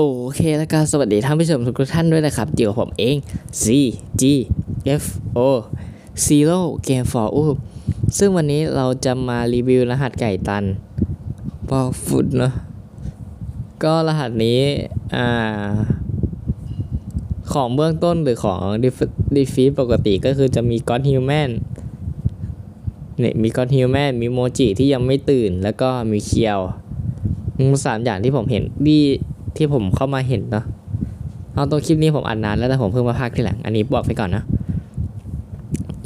โอเคแล้วก็สวัสดีท่านผู้ชมทุกท่านด้วยนะครับ เดี๋ยวผมเอง C G F O Zero Game for U ซึ่งวันนี้เราจะมารีวิวรหัสไก่ตันบอฟุตเนาะก็รหัสนี้อ่าของเบื้องต้นหรือของดีฟีปกติก็คือจะมีก็ d ฮิวแมนเนี่ยมีก็ d ฮิวแมนมีโมจิที่ยังไม่ตื่น แล้วก็มีเคียวสามอย่างที่ผมเห็นที่ ที่ผมเข้ามาเห็นเนาะเอาตัวคลิปนี้ผมอ่านนานแล้วแต่ผมเพิ่งมาพากที่หลัง อันนี้บอกไปก่อนนะ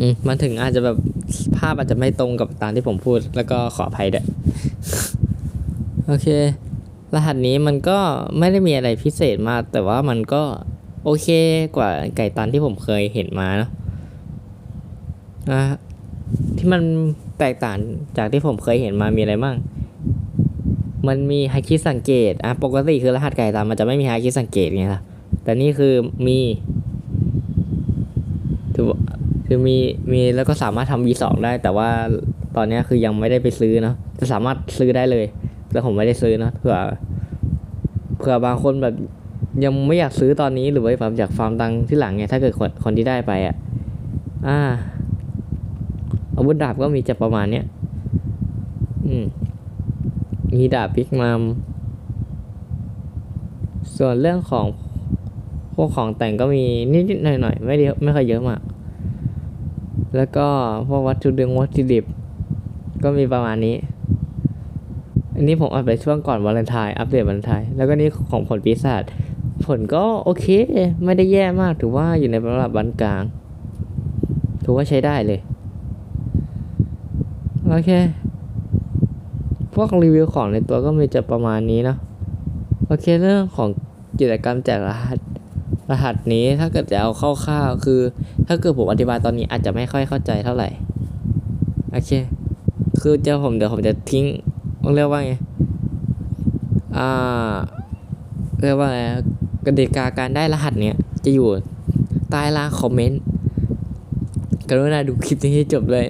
อืมมันถึงอาจจะแบบภาพอาจจะไม่ตรงกับตามที่ผมพูด แล้วก็ขออภัยด้วยโอเค รหัสนี้มันก็ไม่ได้มีอะไรพิเศษมาก แต่ว่ามันก็โอเคกว่าไก่ตันที่ผมเคยเห็นมาเนาะอะที่มันแตกต่างจากที่ผมเคยเห็นมามีอะไรบ้าง มันมีฮาคิสังเกตอะปกติคือรหัสไก่ตันมันจะไม่มีฮาคิสังเกตไงล่ะแต่นี่คือมีถือคือมีมีแล้วก็สามารถทำ V2 ได้ แต่ว่าตอนนี้คือยังไม่ได้ไปซื้อเนาะจะสามารถซื้อได้เลย แต่ผมไม่ได้ซื้อเนะเผื่อเผื่อบางคนแบบยังไม่อยากซื้อตอนนี้หรือว่าแบบอยากฟาร์มตังที่หลังไงถ้าเกิดคนคนที่ได้ไปอะอ่าอาวุธดาบก็มีจะประมาณเนี้ยอืม มีดาบพิกมัม ส่วนเรื่องของพวกของแต่งก็มีนิดๆหน่อยๆ ไม่ได้ไม่ค่อยเยอะมาก แล้วก็พวกวัตถุดิบวัตถุดิบ ก็มีประมาณนี้ อันนี้ผมอัปเดตช่วงก่อนวาเลนไทน์อัปเดตวาเลนไทน์แล้วก็นี่ของผลปีศาจผลก็โอเค ไม่ได้แย่มากถือว่าอยู่ในระดับปานกลาง ถือว่าใช้ได้เลย โอเค พวกรีวิวของในตัวก็มีจะประมาณนี้เนาะโอเคเรื่องของกิจกรรมแจกรหัสรหัสนี้ถ้าเกิดจะเอาคร่าวๆคือ ถ้าเกิดผมอธิบายตอนนี้อาจจะไม่ค่อยเข้าใจเท่าไหร่โอเค คือเจ้าผมเดี๋ยวผมจะทิ้งเรียกว่าไงอ่าเรียกว่าอะไรกติกาการได้รหัสเนี้ยจะอยู่ใต้ล่างคอมเมนต์กรุณาดูคลิปนี้ให้จบเลย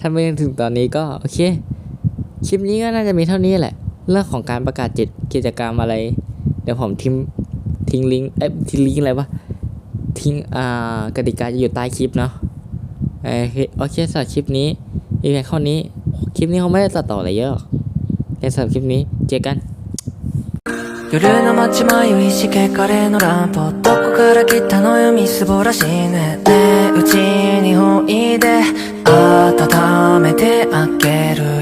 ถ้าไม่ถึงตอนนี้ก็ โอเค คลิปนี้ก็น่าจะมีเท่านี้แหละ เรื่องของการประกาศจิตกิจกรรมอะไร เดี๋ยวผมทิ้งทิ้งลิงก์เอ้ยทิ้งลิงก์อะไรวะทิ้งอ่ากติกาจะอยู่ใต้คลิปเนาะโอเคโอเคสำหรับคลิปนี้มีเพียงเท่านี้ คลิปนี้เขาไม่ได้ตัดต่ออะไรเยอะหรอกแค่สำหรับคลิปนี้เจอกัน 夜の街迷いしけカレーのランプどこから来たのよみすぼらしいねねえうちにおいで温めてあげるよ よ